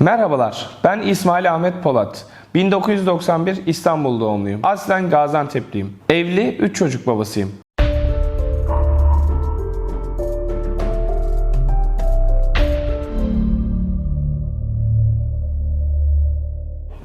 Merhabalar, ben İsmail Ahmet Polat. 1991 İstanbul doğumluyum. Aslen Gaziantep'liyim. Evli, 3 çocuk babasıyım.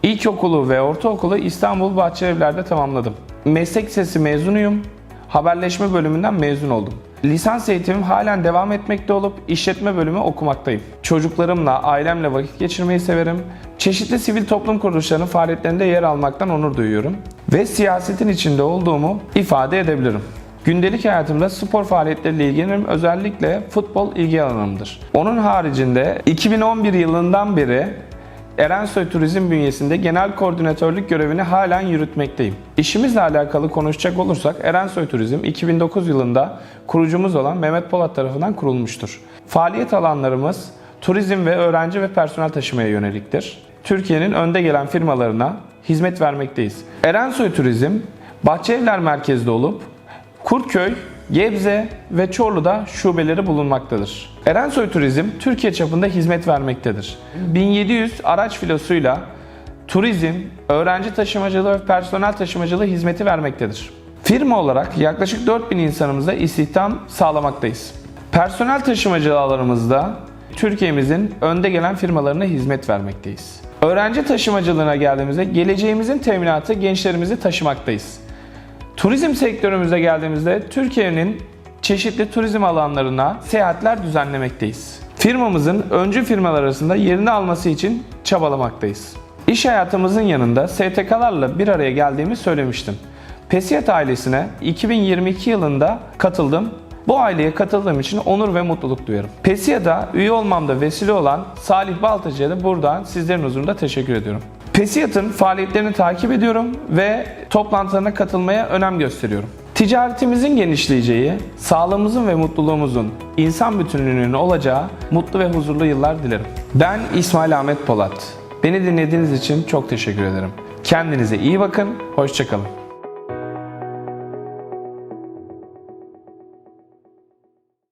İlkokulu ve ortaokulu İstanbul Bahçelievler'de tamamladım. Meslek lisesi mezunuyum. Haberleşme bölümünden mezun oldum. Lisans eğitimim halen devam etmekte olup işletme bölümü okumaktayım. Çocuklarımla, ailemle vakit geçirmeyi severim. Çeşitli sivil toplum kuruluşlarının faaliyetlerinde yer almaktan onur duyuyorum. Ve siyasetin içinde olduğumu ifade edebilirim. Gündelik hayatımda spor faaliyetleriyle ilgilenirim. Özellikle futbol ilgi alanımdır. Onun haricinde 2011 yılından beri Erensoy Turizm bünyesinde genel koordinatörlük görevini halen yürütmekteyim. İşimizle alakalı konuşacak olursak Erensoy Turizm 2009 yılında kurucumuz olan Mehmet Polat tarafından kurulmuştur. Faaliyet alanlarımız turizm ve öğrenci ve personel taşımaya yöneliktir. Türkiye'nin önde gelen firmalarına hizmet vermekteyiz. Erensoy Turizm Bahçelievler merkezde olup Kurtköy, Gebze ve Çorlu'da şubeleri bulunmaktadır. Erensoy Turizm Türkiye çapında hizmet vermektedir. 1700 araç filosuyla turizm, öğrenci taşımacılığı ve personel taşımacılığı hizmeti vermektedir. Firma olarak yaklaşık 4000 insanımıza istihdam sağlamaktayız. Personel taşımacılığı alanımızda Türkiye'mizin önde gelen firmalarına hizmet vermekteyiz. Öğrenci taşımacılığına geldiğimizde geleceğimizin teminatı gençlerimizi taşımaktayız. Turizm sektörümüze geldiğimizde Türkiye'nin çeşitli turizm alanlarına seyahatler düzenlemekteyiz. Firmamızın öncü firmalar arasında yerini alması için çabalamaktayız. İş hayatımızın yanında STK'larla bir araya geldiğimi söylemiştim. Pesiyat ailesine 2022 yılında katıldım. Bu aileye katıldığım için onur ve mutluluk duyarım. Pesiyat'a üye olmamda vesile olan Salih Baltacı'ya da buradan sizlerin huzurunda teşekkür ediyorum. Pesiyat'ın faaliyetlerini takip ediyorum ve toplantılarına katılmaya önem gösteriyorum. Ticaretimizin genişleyeceği, sağlığımızın ve mutluluğumuzun insan bütünlüğünün olacağı mutlu ve huzurlu yıllar dilerim. Ben İsmail Ahmet Polat. Beni dinlediğiniz için çok teşekkür ederim. Kendinize iyi bakın, hoşçakalın.